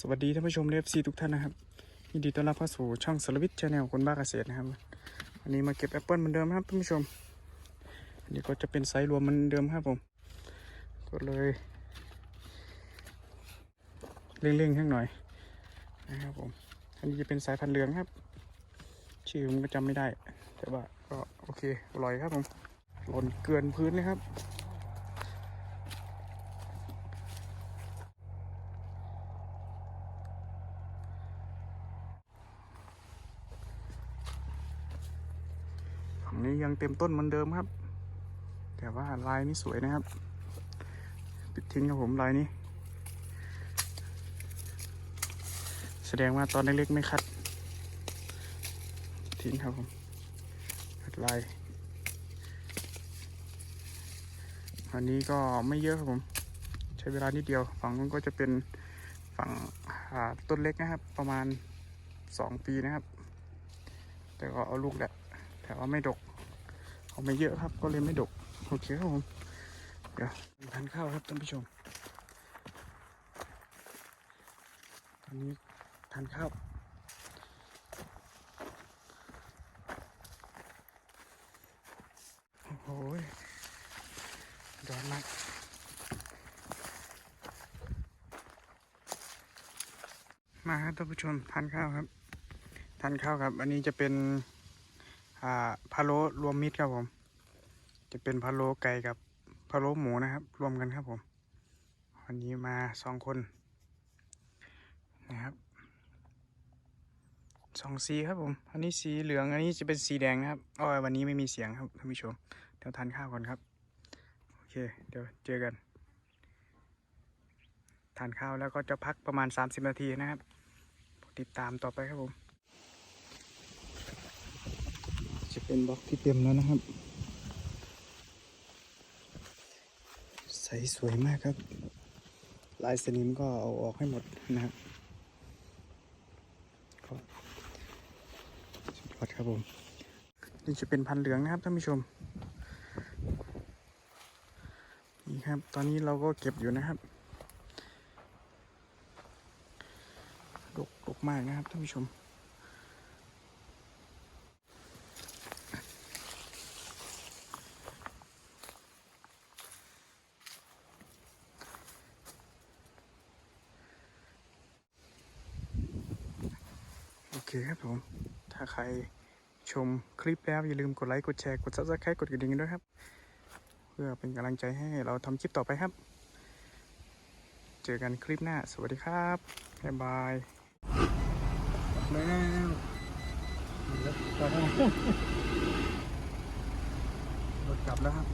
สวัสดีท่านผู้ชมเอฟซีทุกท่านนะครับยินดีต้อนรับเข้าสู่ช่องสารวิทชาแนลคนบ้าเกษตรนะครับวันนี้มาเก็บแอปเปิลเหมือนเดิมครับท่านผู้ชมอันนี้ก็จะเป็นไซส์รวมเหมือนเดิมครับผมก็เลยเร่งๆข้างหน่อยนะครับผมอันนี้จะเป็นสายพันธุ์เหลืองครับ ชื่อผมก็จำไม่ได้ แต่ว่าก็โอเคอร่อยครับผมหล่นเกลือนพื้นเลยครับ ฝั่งนี้ยังเต็มต้นเหมือนเดิมครับ แต่ว่าลายนี้สวยนะครับ ปิดทิ้งครับผมลายนี้ แสดงว่าตอนเล็กๆไม่คัด ทิ้งครับผมคัดลายอันนี้ก็ไม่เยอะครับผม ใช้เวลานิดเดียว ฝั่งนู้นก็จะเป็นฝั่งอ่าต้นเล็กนะครับ ประมาณสองปีนะครับ แต่ก็เอาลูกแหละ แต่ว่าไม่ดกเอาไม่เยอะครับก็เลยไม่ดกโอเคครับผมเดี๋ยวทานข้าวครับท่านผู้ชม ตอนนี้ทานข้าวโอ้โหร้อนมากมาครับท่านผู้ชมทานข้าวครับทานข้าวครับ อันนี้จะเป็น อ่าพะโล้รวมมิตรครับผม จะเป็นพะโล้ไก่กับพะโล้หมูนะครับ รวมกันครับผม วันนี้มาสองคนนะครับสองสีครับผม อันนี้สีเหลือง อันนี้จะเป็นสีแดงนะครับอ๋อวันนี้ไม่มีเสียงครับท่านผู้ชม เดี๋ยวทานข้าวก่อนครับ โอเค เดี๋ยวเจอกัน ทานข้าวแล้วก็จะพักประมาณ 30 นาทีนะครับ ติดตามต่อไปครับผม จะเป็นบล็อกที่เต็มแล้วนะครับ ใสสวยมากครับ ลายสนิมก็เอาออกให้หมดนะครับก็สุดยอดครับผมนี่จะเป็นพันเหลืองนะครับท่านผู้ชม นี่ครับ ตอนนี้เราก็เก็บอยู่นะครับดกดกมากนะครับท่านผู้ชม คครับผม ถ้าใครชมคลิปแล้วอย่าลืมกดไลค์กดแชร์กด subscribe กดกระดิ่งด้วยครับ เพื่อเป็นกำลังใจให้เราทำคลิปต่อไปครับ เจอกันคลิปหน้า สวัสดีครับบ๊ายบายแล้วรถกลับแล้วครับ